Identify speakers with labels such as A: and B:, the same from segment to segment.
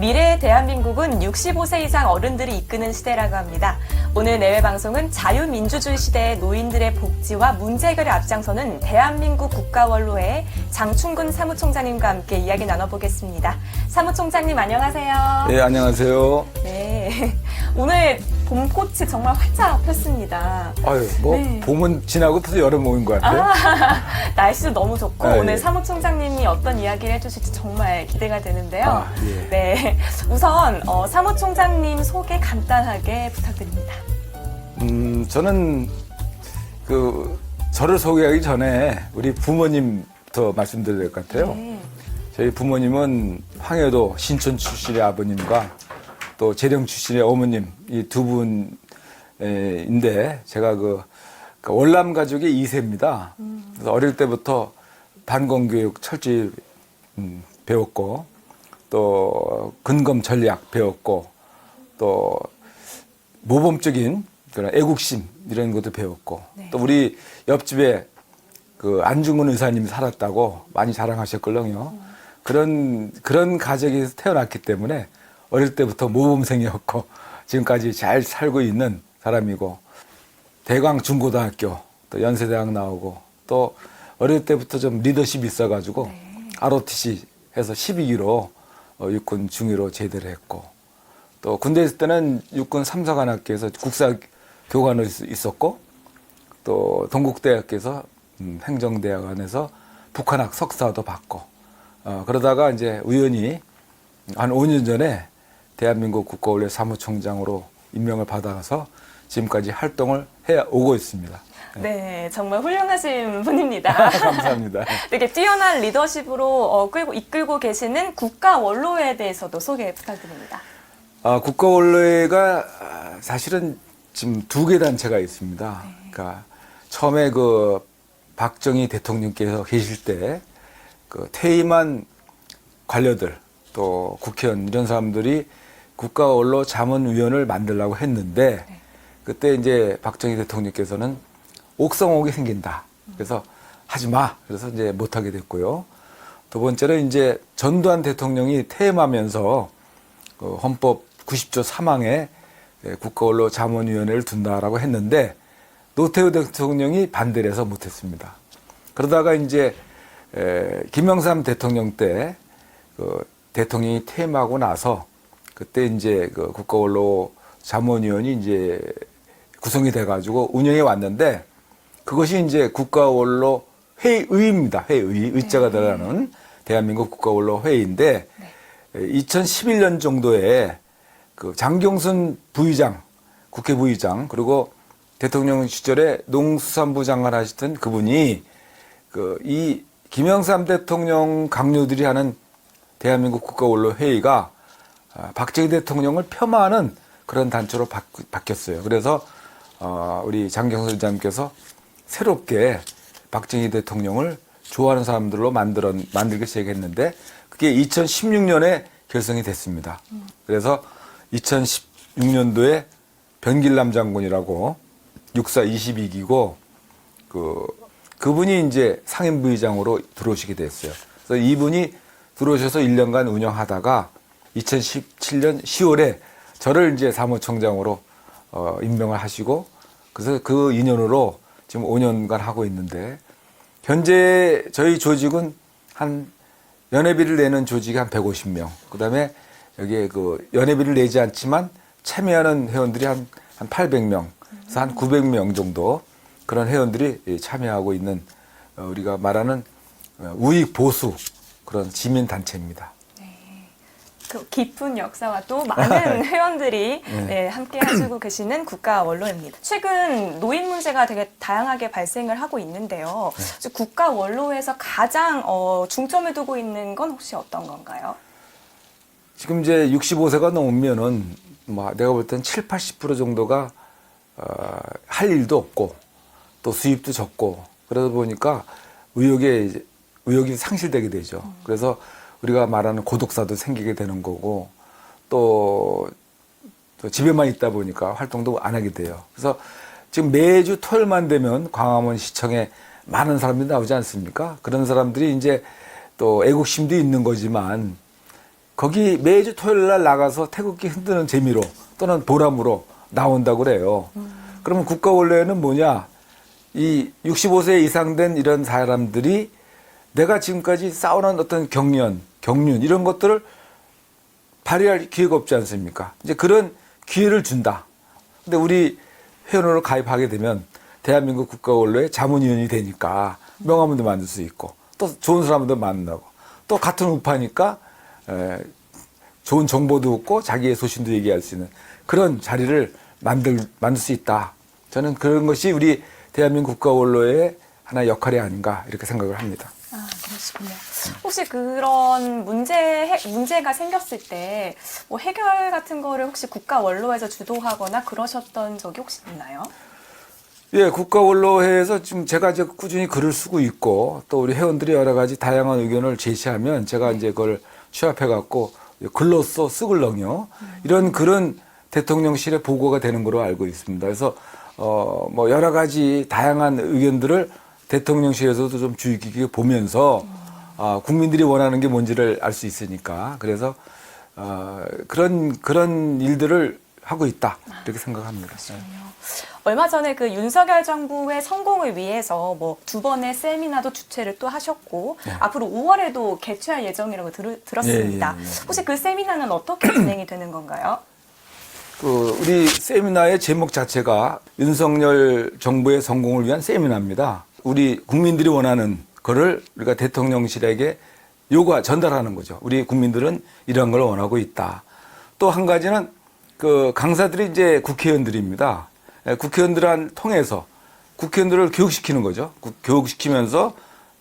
A: 미래의 대한민국은 65세 이상 어른들이 이끄는 시대라고 합니다. 오늘 내외 방송은 자유민주주의 시대의 노인들의 복지와 문제 해결에 앞장서는 대한민국 국가원로회 장충근 사무총장님과 함께 이야기 나눠보겠습니다. 사무총장님 안녕하세요.
B: 네, 안녕하세요.
A: 네. 오늘 봄꽃이 정말 활짝 폈습니다.
B: 아유, 뭐,
A: 네.
B: 봄은 지나고 또 여름 오는 것 같아요.
A: 날씨도 너무 좋고
B: 아,
A: 오늘
B: 예.
A: 사무총장님이 어떤 이야기를 해주실지 정말 기대가 되는데요.
B: 아, 예.
A: 네, 우선 어, 사무총장님 소개 간단하게 부탁드립니다.
B: 음, 저는 그, 저를 소개하기 전에 우리 부모님부터 말씀드려야 될 것 같아요.
A: 네.
B: 저희 부모님은 황해도 신촌 출신의 아버님과 또 재령 출신의 어머님 이 두 분인데 제가 그, 그 월남 가족의 2세입니다. 그래서 어릴 때부터 반공 교육 철저히 음, 배웠고 또 근검 전략 배웠고 또 모범적인 그런 애국심 이런 것도 배웠고
A: 네.
B: 또 우리 옆집에 그 안중근 의사님이 살았다고 많이 자랑하셨걸요. 그런 그런 가정에서 태어났기 때문에 어릴 때부터 모범생이었고 지금까지 잘 살고 있는 사람이고 대광 중고등학교 또 연세대학 나오고 또 어릴 때부터 좀 리더십이 있어가지고 ROTC 해서 12기로 어, 육군 중위로 제대를 했고 또 군대 있을 때는 육군 삼사관학교에서 국사 교관으로 있- 있었고 또 동국대학교에서 음, 행정대학원에서 북한학 석사도 받고 어, 그러다가 이제 우연히 한 5년 전에 대한민국 국가원래 사무총장으로 임명을 받아서 지금까지 활동을 해 오고 있습니다.
A: 네, 정말 훌륭하신 분입니다.
B: 감사합니다.
A: 되게 뛰어난 리더십으로 어, 끌고, 이끌고 계시는 국가 원로에 대해서도 소개 부탁드립니다.
B: 아, 국가 원로회가 아, 사실은 지금 두 개 단체가 있습니다. 그러니까 처음에 그 박정희 대통령께서 계실 때 그 퇴임한 관료들 또 국회의원 이런 사람들이 국가원로 자문위원을 만들려고 했는데 그때 이제 박정희 대통령께서는 옥성옥이 생긴다. 그래서 하지 마. 그래서 이제 못 하게 됐고요. 두 번째는 이제 전두환 대통령이 퇴임하면서 그 헌법 90조 3항에 국가원로 자문위원회를 둔다라고 했는데 노태우 대통령이 반대를 해서 못했습니다. 그러다가 이제 에, 김영삼 대통령 때 그 대통령이 퇴임하고 나서 그때 이제 그 국가원로 자문위원이 이제 구성이 돼가지고 운영해 왔는데 그것이 이제 국가원로 회의입니다. 회의. 의자가 들어가는 대한민국 국가원로 회의인데 2011년 정도에 그 장경순 부의장, 국회 부의장 그리고 대통령 시절에 농수산부 장관 하시던 그분이 그 이 김영삼 대통령 강요들이 하는 대한민국 국가원로 회의가 아, 박정희 대통령을 폄하하는 그런 단체로 바, 바뀌었어요. 그래서 어, 우리 장경순 의장님께서 새롭게 박정희 대통령을 좋아하는 사람들로 만들어 만들기 시작했는데 그게 2016년에 결성이 됐습니다. 그래서 2016년도에 변길남 장군이라고 육사 22기고 그 그분이 이제 상임부의장으로 들어오시게 됐어요. 그래서 이분이 들어오셔서 1년간 운영하다가 2017년 10월에 저를 이제 사무총장으로 어, 임명을 하시고 그래서 그 인연으로 지금 5년간 하고 있는데 현재 저희 조직은 한 연회비를 내는 조직이 한 150명. 그다음에 여기에 그 연회비를 내지 않지만 참여하는 회원들이 한, 한 800명. 그래서 한 900명 정도 그런 회원들이 예, 참여하고 있는 어, 우리가 말하는 어, 우익 보수 그런 시민 단체입니다.
A: 그 깊은 역사와 또 많은 회원들이
B: 네.
A: 네, 함께 해주고 계시는 국가 원로입니다. 최근 노인 문제가 되게 다양하게 발생을 하고 있는데요.
B: 네.
A: 국가 원로에서 가장 어, 중점을 두고 있는 건 혹시 어떤 건가요?
B: 지금 이제 65세가 넘으면은 뭐 내가 볼땐 7, 80% 정도가 어, 할 일도 없고 또 수입도 적고 그러다 보니까 의욕에 의욕이 상실되게 되죠. 그래서 우리가 말하는 고독사도 생기게 되는 거고 또, 또 집에만 있다 보니까 활동도 안 하게 돼요. 그래서 지금 매주 토요일만 되면 광화문 시청에 많은 사람들이 나오지 않습니까? 그런 사람들이 이제 또 애국심도 있는 거지만 거기 매주 토요일 날 나가서 태극기 흔드는 재미로 또는 보람으로 나온다고 그래요. 그러면 국가 원로에는 뭐냐? 이 65세 이상 된 이런 사람들이 내가 지금까지 쌓아놓은 어떤 경련, 경륜 이런 것들을 발휘할 기회가 없지 않습니까? 이제 그런 기회를 준다. 근데 우리 회원으로 가입하게 되면 대한민국 국가원로의 자문위원이 되니까 명함도 만들 수 있고 또 좋은 사람도 만나고 또 같은 우파니까 에, 좋은 정보도 얻고 자기의 소신도 얘기할 수 있는 그런 자리를 만들 만들 수 있다. 저는 그런 것이 우리 대한민국 국가원로의 하나의 역할이 아닌가 이렇게 생각을 합니다.
A: 아, 그러시군요. 혹시 그런 문제, 해- 문제가 생겼을 때, 뭐 해결 같은 거를 혹시 국가 원로에서 주도하거나 그러셨던 적이 혹시 있나요?
B: 예, 국가원로회에서 지금 제가 이제 꾸준히 글을 쓰고 있고 또 우리 회원들이 여러 가지 다양한 의견을 제시하면 제가 이제 그걸 취합해 갖고 글로써 쓰글렁요 이런 글은 대통령실에 보고가 되는 걸로 알고 있습니다. 그래서 어 뭐 여러 가지 다양한 의견들을 대통령실에서도 좀 주의 깊게 보면서 아, 국민들이 원하는 게 뭔지를 알 수 있으니까 그래서 어, 그런 그런 일들을 하고 있다 이렇게 생각합니다. 네.
A: 얼마 전에 그 윤석열 정부의 성공을 위해서 뭐 두 번의 세미나도 주최를 또 하셨고
B: 네.
A: 앞으로 5월에도 개최할 예정이라고 들, 들었습니다.
B: 예, 예, 예.
A: 혹시 그 세미나는 어떻게 진행이 되는 건가요?
B: 그 우리 세미나의 제목 자체가 윤석열 정부의 성공을 위한 세미나입니다. 우리 국민들이 원하는 거를 우리가 대통령실에게 요구 전달하는 거죠. 우리 국민들은 이런 걸 원하고 있다. 또 한 가지는 그 강사들이 이제 국회의원들입니다. 예, 국회의원들을 통해서 국회의원들을 교육시키는 거죠. 구- 교육시키면서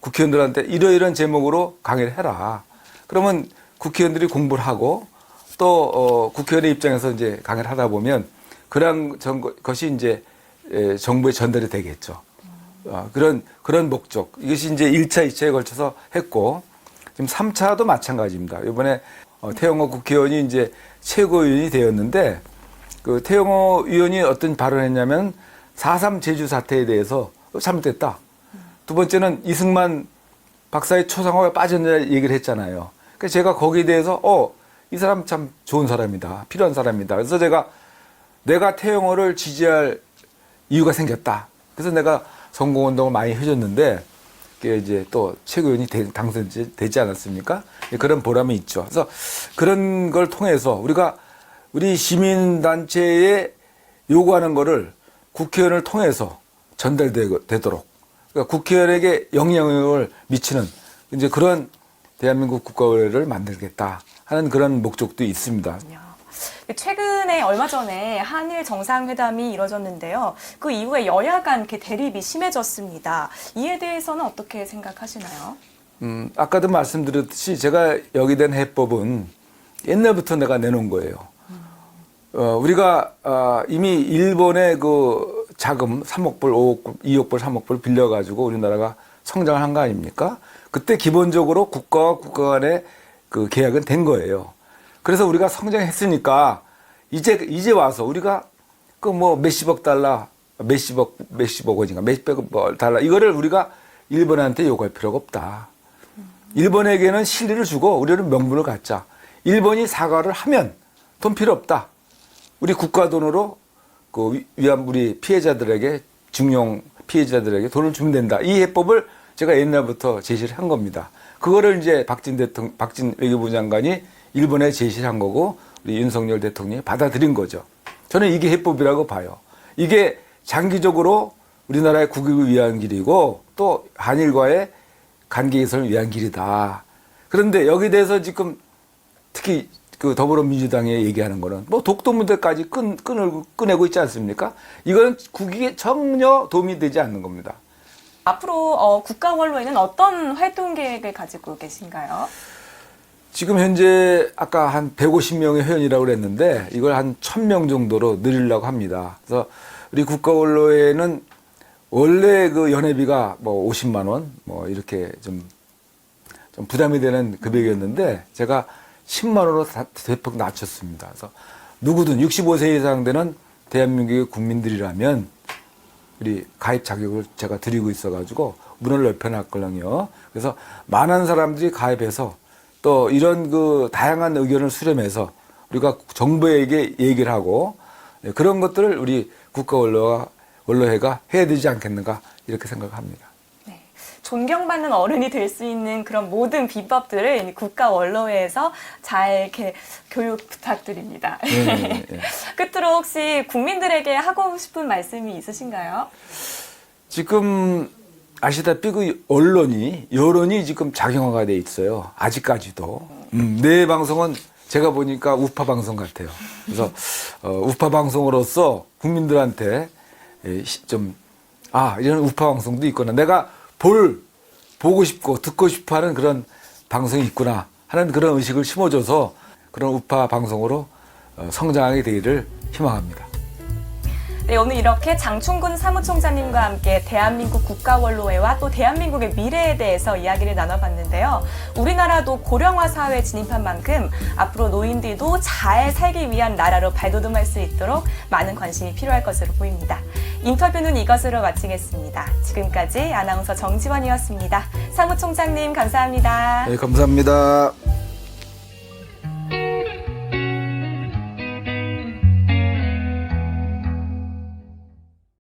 B: 국회의원들한테 이러이러한 제목으로 강의를 해라. 그러면 국회의원들이 공부를 하고 또 어, 국회의원의 입장에서 이제 강의를 하다 보면 그런 전- 것이 이제 에, 정부에 전달이 되겠죠. 어, 그런 그런 목적 이것이 이제 1차, 2차에 걸쳐서 했고 지금 3차도 마찬가지입니다. 이번에 어, 태영호 국회의원이 이제 최고위원이 되었는데 그 태영호 의원이 어떤 발언을 했냐면 4.3 제주 사태에 대해서 잘못됐다. 두 번째는 이승만 박사의 초상화가 빠졌냐 얘기를 했잖아요. 그래서 제가 거기에 대해서 어, 이 사람 참 좋은 사람이다. 필요한 사람이다. 그래서 제가 내가 태영호를 지지할 이유가 생겼다. 그래서 내가 선거운동을 많이 해줬는데 그게 이제 또 최고위원이 되- 당선되지 않았습니까? 예, 그런 보람이 있죠. 그래서 그런 걸 통해서 우리가 우리 시민단체에 요구하는 거를 국회의원을 통해서 전달되도록 그러니까 국회의원에게 영향력을 미치는 이제 그런 대한민국 국가의회를 만들겠다 하는 그런 목적도 있습니다.
A: 최근에 얼마 전에 한일 정상회담이 이뤄졌는데요. 그 이후에 여야 간 대립이 심해졌습니다. 이에 대해서는 어떻게 생각하시나요?
B: 음, 아까도 말씀드렸듯이 제가 여기 된 해법은 옛날부터 내가 내놓은 거예요. 어, 우리가 아, 이미 일본의 그 자금 3억 불, 5억 불, 2억 불, 3억 불 빌려가지고 우리나라가 성장을 한 거 아닙니까? 그때 기본적으로 국가와 국가 간의 그 계약은 된 거예요. 그래서 우리가 성장했으니까 이제 이제 와서 우리가 그 뭐 몇십억 달러, 몇십억 몇십억 원인가 몇백억 달러 이거를 우리가 일본한테 요구할 필요가 없다. 일본에게는 실리를 주고 우리는 명분을 갖자. 일본이 사과를 하면 돈 필요 없다. 우리 국가 돈으로 그 위- 위안 우리 피해자들에게 중용 피해자들에게 돈을 주면 된다. 이 해법을 제가 옛날부터 제시를 한 겁니다. 그거를 이제 박진 대통령, 박진 외교부 장관이 일본에 제시를 한 거고 우리 윤석열 대통령이 받아들인 거죠. 저는 이게 해법이라고 봐요. 이게 장기적으로 우리나라의 국익을 위한 길이고 또 한일과의 관계 개선을 위한 길이다. 그런데 여기 대해서 지금 특히 그 더불어민주당에 얘기하는 거는 뭐 독도 문제까지 끈, 끈을, 꺼내고 있지 않습니까? 이거는 국익에 전혀 도움이 되지 않는 겁니다.
A: 앞으로 어, 국가 원로에는 어떤 활동 계획을 가지고 계신가요?
B: 지금 현재 아까 한 150명의 회원이라고 그랬는데 이걸 한 1000명 정도로 늘리려고 합니다. 그래서 우리 국가원로회는 원래 그 연회비가 뭐 50만 원 뭐 이렇게 좀, 좀 부담이 되는 금액이었는데 제가 10만 원으로 다 대폭 낮췄습니다. 그래서 누구든 65세 이상 되는 대한민국의 국민들이라면 우리 가입 자격을 제가 드리고 있어가지고 문을 넓혀놨거든요. 그래서 많은 사람들이 가입해서 또 이런 그 다양한 의견을 수렴해서 우리가 정부에게 얘기를 하고 예, 그런 것들을 우리 국가 원로와 원로회가 해야 되지 않겠는가 이렇게 생각합니다.
A: 네. 존경받는 어른이 될 수 있는 그런 모든 비법들을 국가 원로회에서 잘 이렇게 교육 부탁드립니다.
B: 예, 예.
A: 끝으로 혹시 국민들에게 하고 싶은 말씀이 있으신가요?
B: 지금 아시다시피 그 언론이 여론이 지금 작용화가 돼 있어요. 아직까지도. 음, 내 방송은 제가 보니까 우파 방송 같아요. 그래서 어, 우파 방송으로서 국민들한테 예, 시- 좀 아, 이런 우파 방송도 있구나. 내가 볼 보고 싶고 듣고 싶어 하는 그런 방송이 있구나 하는 그런 의식을 심어줘서 그런 우파 방송으로 어, 성장하게 되기를 희망합니다.
A: 네, 오늘 이렇게 장충군 사무총장님과 함께 대한민국 국가원로회와 또 대한민국의 미래에 대해서 이야기를 나눠봤는데요. 우리나라도 고령화 사회에 진입한 만큼 앞으로 노인들도 잘 살기 위한 나라로 발돋움할 수 있도록 많은 관심이 필요할 것으로 보입니다. 인터뷰는 이것으로 마치겠습니다. 지금까지 아나운서 정지원이었습니다. 사무총장님 감사합니다.
B: 네, 감사합니다.